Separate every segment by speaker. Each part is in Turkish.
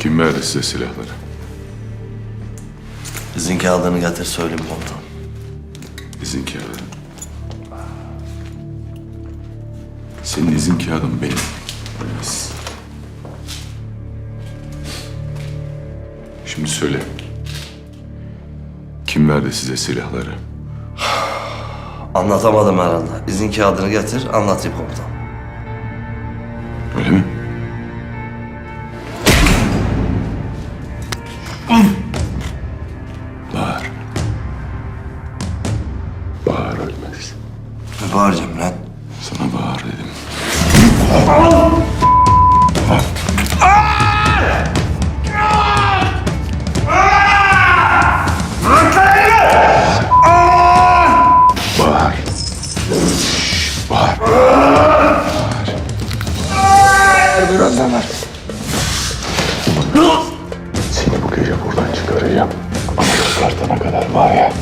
Speaker 1: Kim verdi size silahları?
Speaker 2: İzin kağıdını getir söyleyeyim komutanım.
Speaker 1: İzin kağıdı. Senin izin kağıdın benim. Ölmez. Şimdi söyle. Kim verdi size silahları?
Speaker 2: Anlatamadım herhalde. İzin kağıdını getir anlatayım komutanım.
Speaker 1: Seni bu gece buradan çıkaracağım. Ama çıkartana kadar var ya.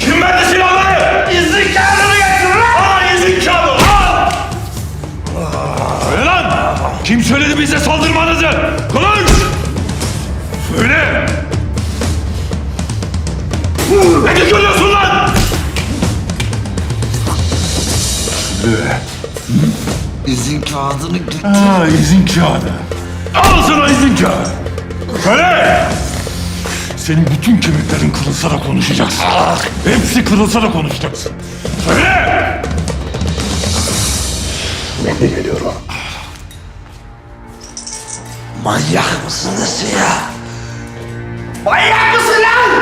Speaker 3: Kim verdi silahları? İzin kağıdını getir lan! Aa izin kağıdı al! Lan! Kim söyledi bize saldırmanızı? Konuş!
Speaker 2: İzin kağıdını getir.
Speaker 3: Ha izin kağıdı. Al sana izin kağıdı. Söyle! Senin bütün kemiklerin kırılsa da konuşacaksın. Hepsi kırılsa da konuşacaksın. Söyle!
Speaker 1: Ben de geliyorum.
Speaker 2: Manyak mısınız ya?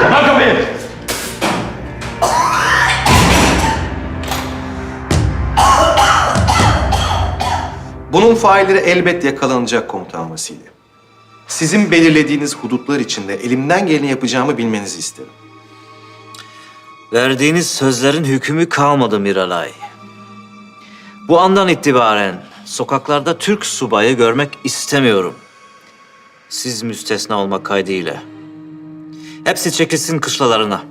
Speaker 3: Kapat kapıyı!
Speaker 4: Bunun failleri elbet yakalanacak komutan Vasili. Sizin belirlediğiniz hudutlar içinde elimden geleni yapacağımı bilmenizi isterim.
Speaker 5: Verdiğiniz sözlerin hükmü kalmadı Miralay. Bu andan itibaren sokaklarda Türk subayı görmek istemiyorum. Siz müstesna olmak kaydıyla. Hepsi çekilsin kışlalarına.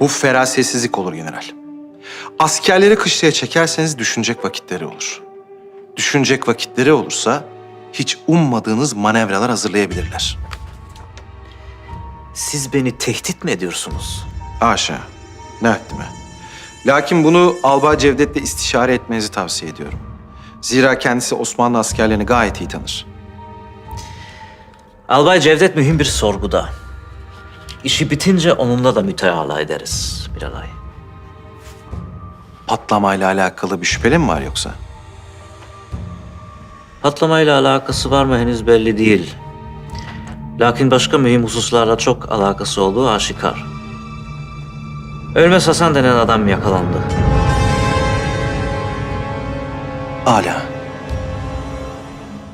Speaker 4: Bu ferasetsizlik olur general. Askerleri kışlaya çekerseniz düşünecek vakitleri olur. Düşünecek vakitleri olursa hiç ummadığınız manevralar hazırlayabilirler.
Speaker 5: Siz beni tehdit mi ediyorsunuz?
Speaker 4: Haşa. Ne haddime. Lakin bunu Albay Cevdet'le istişare etmenizi tavsiye ediyorum. Zira kendisi Osmanlı askerlerini gayet iyi tanır.
Speaker 5: Albay Cevdet mühim bir sorguda. İşi bitince onunla da müteala ederiz Miralay.
Speaker 4: Patlamayla alakalı bir şüpheli mi var yoksa?
Speaker 5: Patlamayla alakası var mı henüz belli değil. Lakin başka mühim hususlarla çok alakası olduğu aşikar. Ölmez Hasan denen adam yakalandı.
Speaker 4: Âlâ.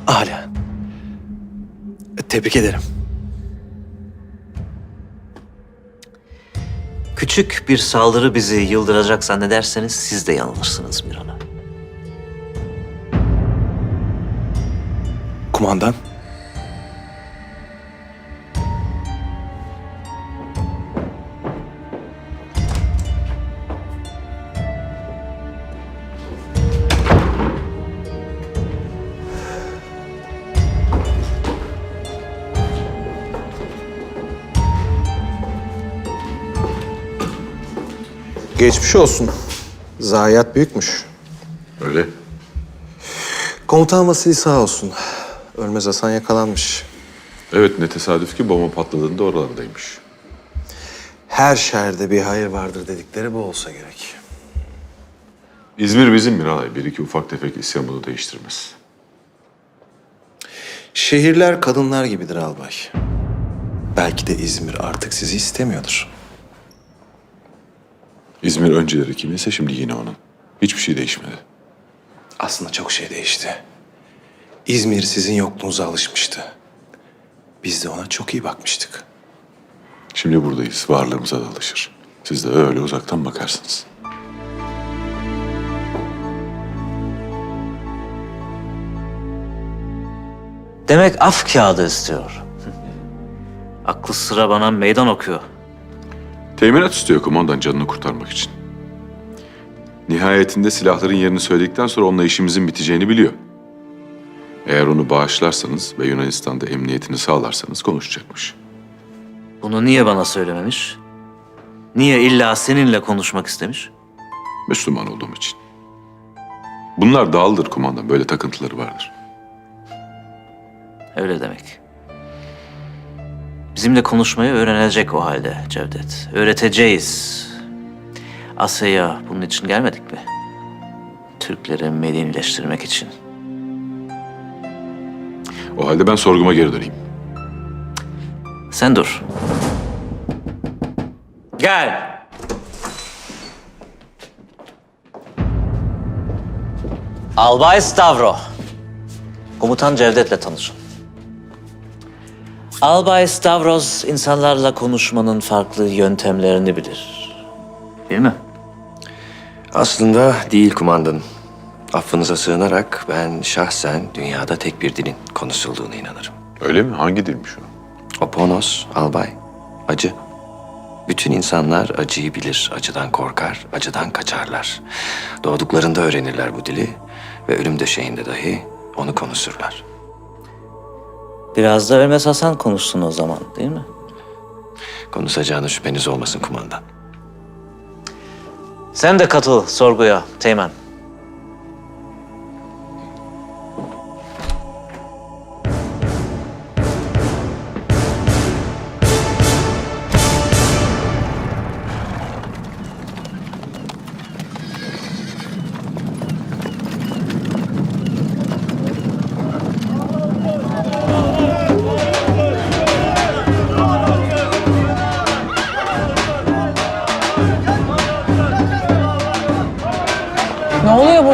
Speaker 4: Âlâ. Tebrik ederim.
Speaker 5: Küçük bir saldırı bizi yıldıracak zannederseniz siz de yanılırsınız Miralay.
Speaker 4: Kumandan.
Speaker 6: Geçmiş olsun. Zayiat büyükmüş.
Speaker 1: Öyle.
Speaker 6: Komutan Vasili sağ olsun. Ölmez Hasan yakalanmış.
Speaker 1: Evet ne tesadüf ki bomba patladığında oralardaymış.
Speaker 6: Her şerde bir hayır vardır dedikleri bu olsa gerek.
Speaker 1: İzmir bizim Miralay. Bir iki ufak tefek isyan bunu değiştirmez.
Speaker 4: Şehirler kadınlar gibidir albay. Belki de İzmir artık sizi istemiyordur.
Speaker 1: İzmir önceleri kiminse şimdi yine onun. Hiçbir şey değişmedi.
Speaker 4: Aslında çok şey değişti. İzmir sizin yokluğunuza alışmıştı. Biz de ona çok iyi bakmıştık.
Speaker 1: Şimdi buradayız. Varlığımıza da alışır. Siz de öyle uzaktan bakarsınız.
Speaker 5: Demek af kağıdı istiyor. Aklı sıra bana meydan okuyor.
Speaker 1: Teminat istiyor kumandan canını kurtarmak için. Nihayetinde silahların yerini söyledikten sonra onunla işimizin biteceğini biliyor. Eğer onu bağışlarsanız ve Yunanistan'da emniyetini sağlarsanız konuşacakmış.
Speaker 5: Bunu niye bana söylememiş? Niye illa seninle konuşmak istemiş?
Speaker 1: Müslüman olduğum için. Bunlar dağıldır kumandan. Böyle takıntıları vardır.
Speaker 5: Öyle demek. Bizimle konuşmayı öğrenecek o halde Cevdet. Öğreteceğiz. Asya'ya bunun için gelmedik mi? Türkleri medenileştirmek için.
Speaker 1: O halde ben sorguma geri döneyim.
Speaker 5: Sen dur. Gel. Albay Stavro. Komutan Cevdet'le tanışın. Albay Stavros insanlarla konuşmanın farklı yöntemlerini bilir. Değil mi?
Speaker 7: Aslında değil kumandanım. Affınıza sığınarak ben şahsen dünyada tek bir dilin konuşulduğuna inanırım.
Speaker 1: Öyle mi? Hangi dilmiş o?
Speaker 7: Oponos, albay, acı. Bütün insanlar acıyı bilir, acıdan korkar, acıdan kaçarlar. Doğduklarında öğrenirler bu dili ve ölüm döşeğinde dahi onu konuşurlar.
Speaker 5: Biraz da Ölmez Hasan konuşsun o zaman değil mi?
Speaker 7: Konuşacağına şüpheniz olmasın kumandan.
Speaker 5: Sen de katıl sorguya Teğmen.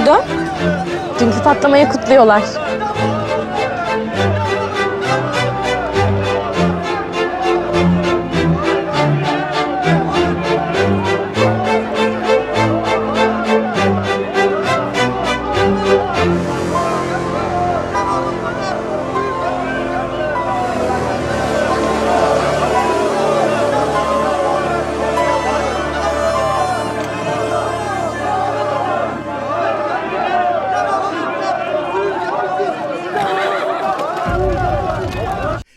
Speaker 8: Burada? Dünkü patlamayı kutluyorlar.